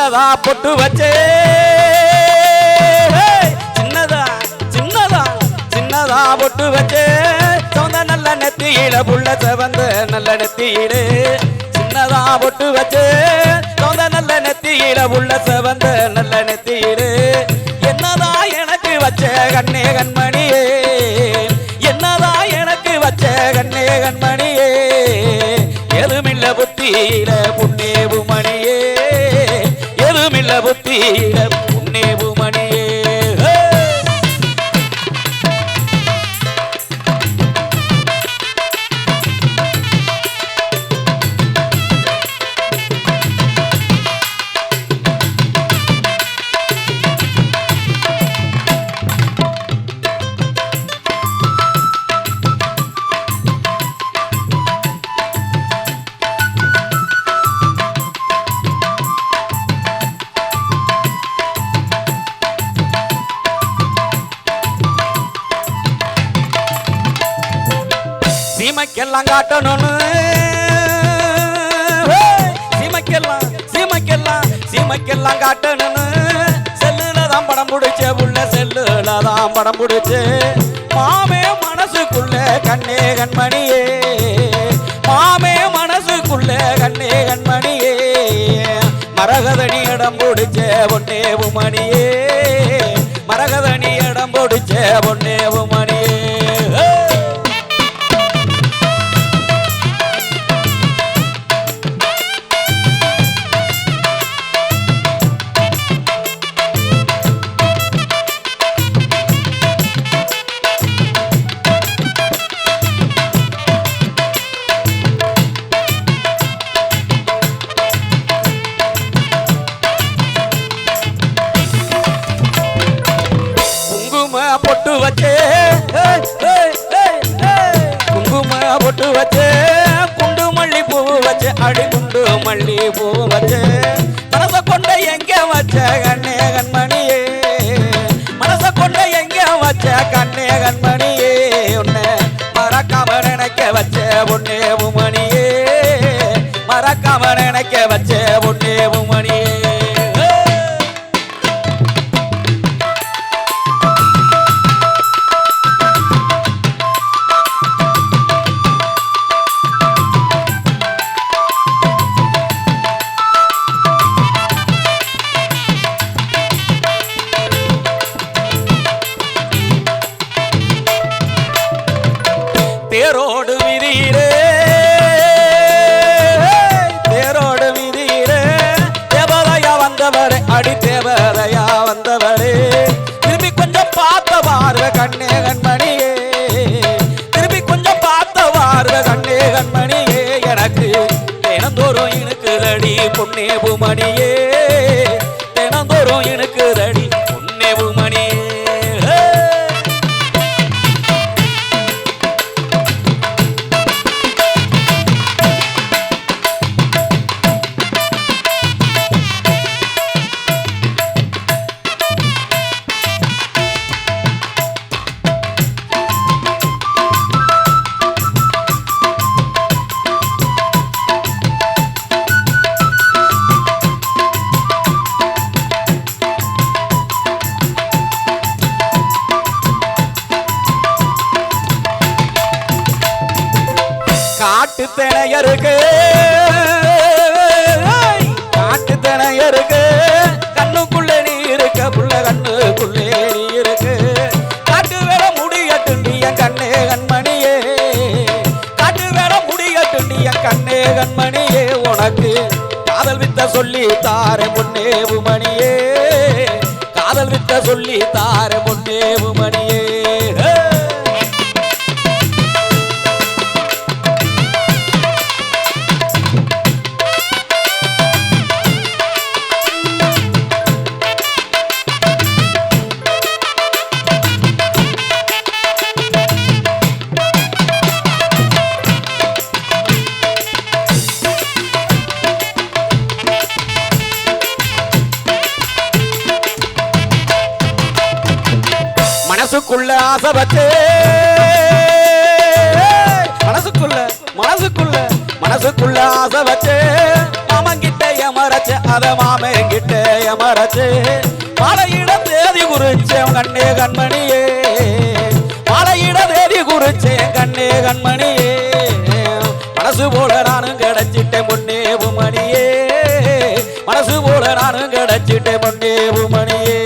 சின்னதா பொட்டு வச்சே. சின்னதா சின்னதா சின்னதா பொட்டு வச்சே. சொந்த நல்ல நெத்தியில புள்ள செவந்த நல்ல நெத்தியிலே. சின்னதா பொட்டு வச்சே. சொந்த நல்ல நெத்தியில புள்ள செவந்த நல்ல நெத்தியிலே. என்னதா எனக்கு வச்ச கண்ணே கண்மணியே? என்னதா எனக்கு வச்ச கண்ணே கண்மணியே? எதுமில்ல புத்தியிலே எதுமில்ல சீமைக்கெல்லாம் காட்டணும்னு! சீமைக்கெல்லாம் சீமைக்கெல்லாம் சீமைக்கெல்லாம் காட்டணும்னு. செல்லுல தான் படம் பிடிச்ச உள்ள செல்லுல தான் படம் பிடிச்சு. மாமே மனசுக்குள்ள கண்ணே கண்மணியே. மாமே மனசுக்குள்ள கண்ணே கண்மணியே. மரகதனி இடம் பிடிச்ச பொன்னே மணியே வச்சே ஏய், குங்கும பொட்டு வச்சே குண்டு மல்லி பூ வச்சே அடி குண்டு மல்லி பூ வச்சே மனச கொண்ட எங்க வச்ச கண்ணே கண்மணியே? மனச கொண்ட எங்க வச்ச கண்ணே கண்மணியே? உன்னை மறக்காம நினைக்க வச்ச பொன்னே உமணியே. மறக்காம நினைக்க வச்ச பொன்னே உமணியே. தினந்தோறும் பொன்னே பூமணியே வித்த சொல்லி தார பொன்னே மணியே காதல் வித்த சொல்லி தார பொன்னே ஆசை வச்சு மனசுக்குள்ள மனசுக்குள்ள மனசுக்குள்ள ஆசை வச்சு மாமன் கிட்ட ஏமரச்ச அத மாமன் கிட்ட எமரச்சு மலையிட தேதி குறிச்சேன் கண்ணே கண்மணியே. மலையிட தேதி குறிச்சேன் கண்ணே கண்மணியே. மனசு போல நானும் கிடைச்சிட்டேன் பொன்னே மணியே மனசு போல நானும் கிடைச்சிட்டேன் பொன்னே மணியே